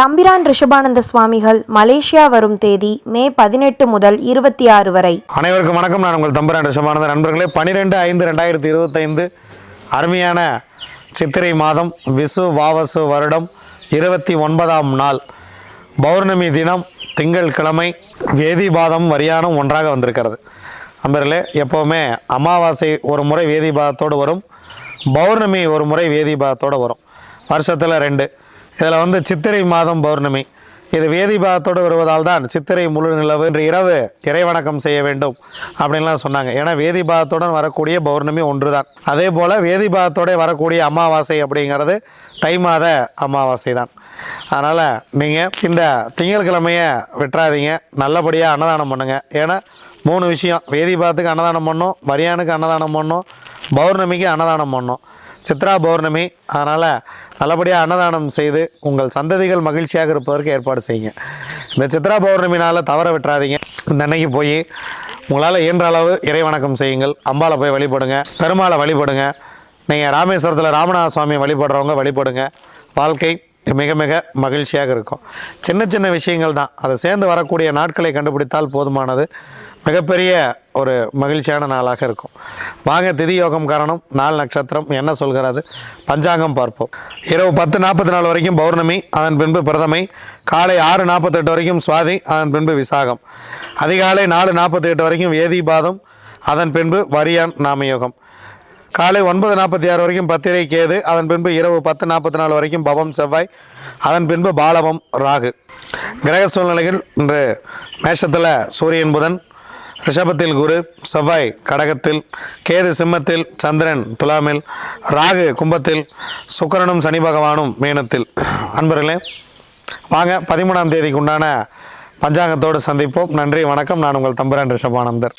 தம்பிரான் ரிஷபானந்த சுவாமிகள் மலேசியா வரும் தேதி மே பதினெட்டு முதல் இருபத்தி ஆறு வரை. அனைவருக்கும் வணக்கம். நான் உங்கள் தம்பிரான் ரிஷபானந்த. நண்பர்களே பன்னிரெண்டு ஐந்து ரெண்டாயிரத்தி இருபத்தைந்து அருமையான சித்திரை மாதம் விசு வாவசு வருடம் இருபத்தி ஒன்பதாம் நாள். பௌர்ணமி தினம் திங்கள் கிழமை வேதிபாதம் வரியானம் ஒன்றாக வந்திருக்கிறது. நண்பர்களே எப்போவுமே அமாவாசை ஒரு முறை வேதிபாதத்தோடு வரும் பௌர்ணமி ஒரு முறை வேதிபாதத்தோடு வரும். வருஷத்தில் ரெண்டு. இதில் வந்து சித்திரை மாதம் பௌர்ணமி. இது வேதிபாதத்தோடு வருவதால் தான் சித்திரை முழு நிலவு இன்று இரவு இறைவணக்கம் செய்ய வேண்டும் அப்படின்லாம் சொன்னாங்க. ஏன்னா வேதிபாதத்துடன் வரக்கூடிய பௌர்ணமி ஒன்று தான் அதே போல் வேதிபாதத்தோட வரக்கூடிய அமாவாசை அப்படிங்கிறது தை மாத அமாவாசை தான் அதனால் நீங்கள் இந்த திங்கட்கிழமையை விட்டுறாதீங்க. நல்லபடியாக அன்னதானம் பண்ணுங்கள் ஏன்னா மூணு விஷயம். வேதிபாதத்துக்கு அன்னதானம் பண்ணோம் வரியானுக்கு அன்னதானம் பண்ணோம் பௌர்ணமிக்கு அன்னதானம் பண்ணோம். சித்ரா பௌர்ணமி. அதனால் நல்லபடியாக அன்னதானம் செய்து உங்கள் சந்ததிகள் மகிழ்ச்சியாக இருப்பதற்கு ஏற்பாடு செய்யுங்க. இந்த சித்ரா பௌர்ணமினால் தவற விட்டுறாதீங்க. இந்த அன்னைக்கு போய் உங்களால் இயன்ற அளவு இறை வணக்கம் செய்யுங்கள். அம்பாளை போய் வழிபடுங்க. பெருமாளை வழிபடுங்க. நீங்கள் ராமேஸ்வரத்தில் ராமநாத சுவாமியை வழிபடுறவங்க வழிபடுங்க. வாழ்க்கை மிக மிக மகிழ்ச்சியாக இருக்கும். சின்ன சின்ன விஷயங்கள் தான். அதை சேர்ந்து வரக்கூடிய நாட்களை கண்டுபிடித்தால் போதுமானது. மிகப்பெரிய ஒரு மகிழ்ச்சியான நாளாக இருக்கும். வாங்க திதி யோகம் காரணம் நாள் நட்சத்திரம் என்ன சொல்கிறது? பஞ்சாங்கம் பார்ப்போம். இரவு பத்து நாற்பத்தி நாலு வரைக்கும் பௌர்ணமி அதன் பின்பு பிரதமை காலை ஆறு நாற்பத்தெட்டு வரைக்கும் சுவாதி அதன் பின்பு விசாகம். அதிகாலை நாலு நாற்பத்தி எட்டு வரைக்கும் வேதிபாதம் அதன் பின்பு வரியான் நாமயோகம். காலை ஒன்பது நாற்பத்தி ஆறு வரைக்கும் பத்திரை கேது அதன் பின்பு இரவு பத்து நாற்பத்தி நாலு வரைக்கும் பவம் செவ்வாய் அதன் பின்பு பாலவம் ராகு. கிரக சூழ்நிலைகள் இன்று மேஷத்தில் சூரியன் புதன் ரிஷபத்தில் குரு செவ்வாய் கடகத்தில் கேது சிம்மத்தில் சந்திரன் துலாமில் ராகு கும்பத்தில் சுக்கரனும் சனி பகவானும் மீனத்தில். அன்பர்களே வாங்க பதிமூணாம் தேதிக்கு உண்டான பஞ்சாங்கத்தோடு சந்திப்போம். நன்றி வணக்கம். நான் உங்கள் தம்புரான் ரிஷபானந்தர்.